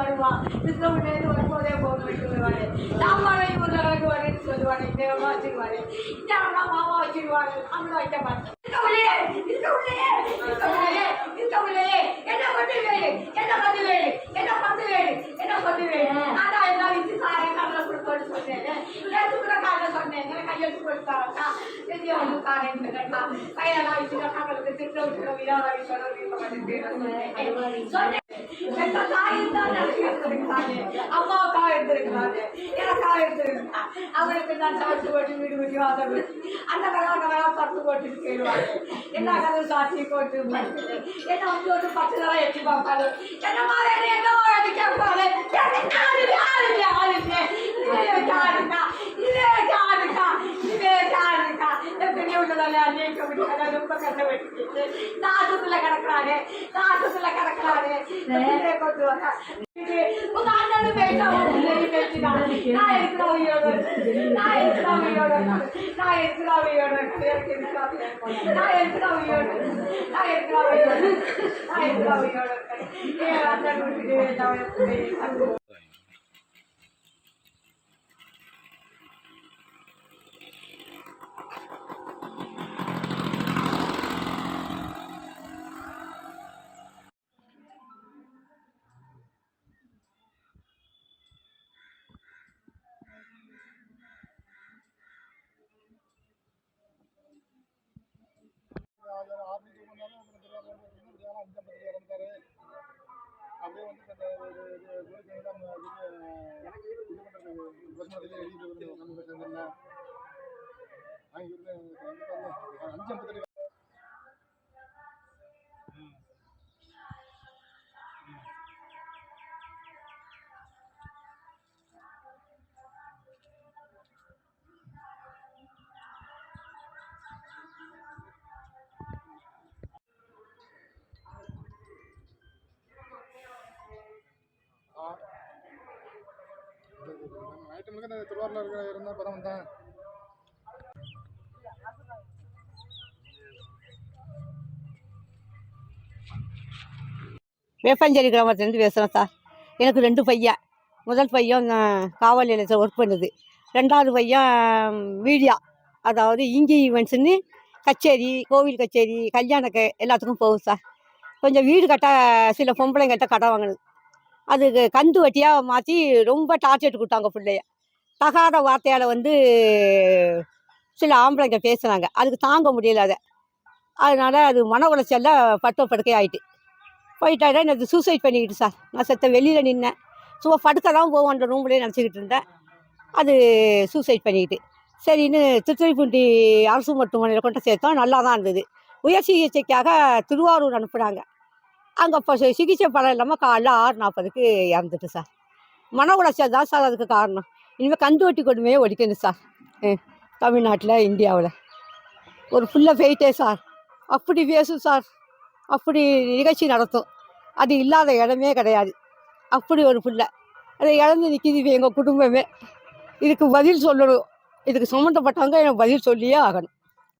வருவான் திருத்தமிழ்லேருந்து வரும்போதே ஃபோன் பண்ணி வருவாரு சாம்பாரை இவங்க அளவுக்கு வரேன்னு சொல்லுவாரு இந்த அம்மா வச்சுருவாரு இந்த அம்மா மாமா வச்சுருவாரு நம்மளும் வைக்க மாட்டோம் இருக்கவில்லை இருக்கவில்லை இருக்கவில்லை இருக்கவில்லை என்ன பண்ணு வேறு என்ன பண்ணு வேறு என்ன பண்ணு வேறு என்ன பண்ணு வேறு அதான் எல்லாம் வச்சு சாரேன் கடலை கொடுக்கணும்னு சொன்னேன் நேற்று கூட காலையில் சொன்னேன் எனக்கு கையெழுத்து கொடுத்தாரக்கா செஞ்சு வந்து காரேன் கேட்டா கையெல்லாம் வச்சு கடலுக்கு திட்ட விட்டு விழாவை சொன்னேன் சொன்னேன் பெத்த தாய் தான் நினைச்சு எடுத்திருக்கிறாங்க அம்மாவுக்கா எடுத்திருக்கிறாங்க எனக்கா எடுத்திருக்கா அவளுக்கு நான் சமைச்சு போட்டு வீடு வீடு வாசல் அந்த கதவை கதவை பத்து போட்டு கேடுவாங்க என்ன கதவும் சாட்சி போட்டு படுத்துட்டு. என்ன வந்து ஒரு பத்து தடவை எட்டி பார்ப்பாரு என்ன மாதிரி என்ன எத்தனை உள்ளதால அநேக முடியாத ரொம்ப கஷ்டப்பட்டு நாசத்துல கிடக்குறாரு நாசத்துல கிடக்குறாரு வெளியே கொண்டு வர உங்க அண்ணனு பேசா பேசினான் நான் இருக்கிற உயிரோட நான் இருக்கிற உயிரோட நான் இருக்கிற உயிரோட எனக்கு இருக்கிற உயிரோட. நான் இருக்கிற உயிரோட நான் இருக்கிற உயிரோட நான் இருக்கிற உயிரோட ஏன் அண்ணன் விட்டுட்டு ஒரு இது குலக்கணி தான் எனக்கு இது பண்ணுறது பசுமதியில் எழுதிட்டு வந்து நம்ம ஐட்டங்களுக்கு இந்த திருவாரூரில் இருக்கிற இருந்தால் இப்போ தான் வந்தேன் வேப்பஞ்சேரி கிராமத்துலேருந்து பேசுகிறேன் சார். எனக்கு ரெண்டு பையன். முதல் பையன் காவல் நிலையத்தில் ஒர்க் பண்ணுது. ரெண்டாவது பையன் மீடியா அதாவது இங்கி ஈவெண்ட்ஸ்னு கச்சேரி கோவில் கச்சேரி கல்யாணக்கு எல்லாத்துக்கும் போகும் சார். கொஞ்சம் வீடு கட்ட சில பொம்பளைங்கிட்ட கடை வாங்கினது. அதுக்கு கந்து வட்டியாக மாற்றி ரொம்ப டார்ச்சர் கொடுத்தாங்க பிள்ளைய தகாத வார்த்தையால் வந்து சில ஆம்பளைங்க பேசுனாங்க அதுக்கு தாங்க முடியல அதை. அதனால் அது மன உளைச்சலில் பட்டு படுக்கை ஆகிட்டு போயிட்டாரு எனக்கு சூசைட் பண்ணிக்கிட்டு சார் நான் செத்த வெளியில் நின்னேன். சும்மா படுக்க தான் போவோம் அந்த ரூம்லேயே நினச்சிக்கிட்டு இருந்தேன். அது சூசைட் பண்ணிக்கிட்டு. சரின்னு திருத்துறைப்பூண்டி அரசு மருத்துவமனையில் கொண்டு சேர்த்தோம். நல்லா தான் இருந்தது. உயர் சிகிச்சைக்காக திருவாரூர் அனுப்புனாங்க அங்கே இப்போ சிகிச்சை பலம் இல்லாமல் காலைல ஆறு நாற்பதுக்கு இறந்துட்டு சார். மன உளைச்சல் தான் சார் அதுக்கு காரணம். இனிமேல் கந்து வட்டி கொடுமையே ஒழிக்கணும் சார். தமிழ்நாட்டில் இந்தியாவில். ஒரு ஃபுல்லாக போயிட்டே சார். அப்படி பேசும் சார். அப்படி நிகழ்ச்சி நடத்தும். அது இல்லாத இடமே கிடையாது. அப்படி ஒரு பிள்ளை அதை இழந்து நிற்கிது எங்கள் குடும்பமே. இதுக்கு பதில் சொல்லணும். இதுக்கு சம்மந்தப்பட்டவங்க எனக்கு பதில் சொல்லியே ஆகணும்.